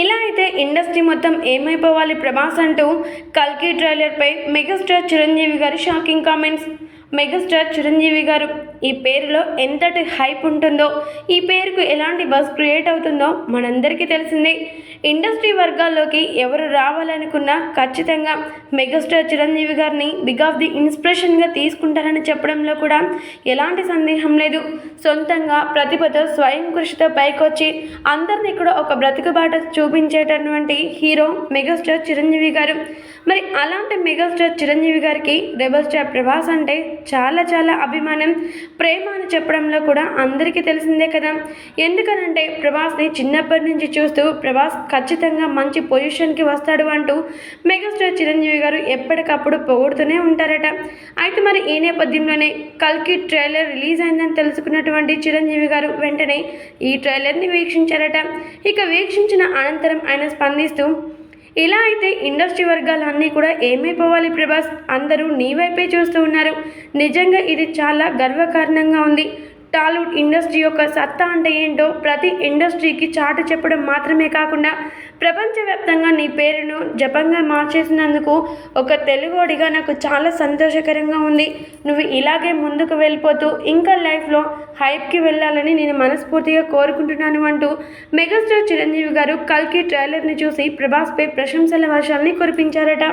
ఇలా అయితే ఇండస్ట్రీ మొత్తం ఏమైపోవాలి ప్రభాస్ అంటూ కల్కి ట్రైలర్పై మెగాస్టార్ చిరంజీవి గారి షాకింగ్ కామెంట్స్. మెగాస్టార్ చిరంజీవి గారు. ఈ పేరులో ఎంతటి హైప్ ఉంటుందో ఈ పేరుకు ఎలాంటి బస్ క్రియేట్ అవుతుందో మనందరికీ తెలిసిందే. ఇండస్ట్రీ వర్గాల్లోకి ఎవరు రావాలనుకున్నా ఖచ్చితంగా మెగాస్టార్ చిరంజీవి గారిని బిగ్ ఆఫ్ ది ఇన్స్పిరేషన్గా తీసుకుంటారని చెప్పడంలో కూడా ఎలాంటి సందేహం లేదు. సొంతంగా ప్రతిభతో స్వయం కృషితో పైకొచ్చి అందరినీ కూడా ఒక బ్రతుకుబాట చూపించేటటువంటి హీరో మెగాస్టార్ చిరంజీవి గారు. మరి అలాంటి మెగాస్టార్ చిరంజీవి గారికి రెబల్ స్టార్ ప్రభాస్ అంటే చాలా చాలా అభిమానం ప్రేమ అని చెప్పడంలో కూడా అందరికీ తెలిసిందే కదా. ఎందుకనంటే ప్రభాస్ని చిన్నప్పటి నుంచి చూస్తూ ప్రభాస్ ఖచ్చితంగా మంచి పొజిషన్కి వస్తాడు అంటూ మెగాస్టార్ చిరంజీవి గారు ఎప్పటికప్పుడు పొగుడుతూనే ఉంటారట. అయితే మరి ఈ నేపథ్యంలోనే కల్కి ట్రైలర్ రిలీజ్ అయిందని తెలుసుకున్నటువంటి చిరంజీవి గారు వెంటనే ఈ ట్రైలర్ని వీక్షించారట. ఇక వీక్షించిన అనంతరం ఆయన స్పందిస్తూ ఇలా అయితే ఇండస్ట్రీ వర్గాలన్నీ కూడా ఏమైపోవాలి ప్రభాస్? అందరూ నీ వైపే చూస్తూ ఉన్నారు. నిజంగా ఇది చాలా గర్వకారణంగా ఉంది. టాలీవుడ్ ఇండస్ట్రీ యొక్క సత్తా అంటే ఏంటో ప్రతి ఇండస్ట్రీకి చాటు చెప్పడం మాత్రమే కాకుండా ప్రపంచవ్యాప్తంగా నీ పేరును జపంగా మార్చేసినందుకు ఒక తెలుగోడిగా నాకు చాలా సంతోషకరంగా ఉంది. నువ్వు ఇలాగే ముందుకు వెళ్ళిపోతూ ఇంకా లైఫ్లో హైప్కి వెళ్ళాలని నేను మనస్ఫూర్తిగా కోరుకుంటున్నాను అంటూ మెగాస్టార్ చిరంజీవి గారు కల్కి ట్రైలర్ని చూసి ప్రభాస్పై ప్రశంసల వర్షాలని కురిపించారట.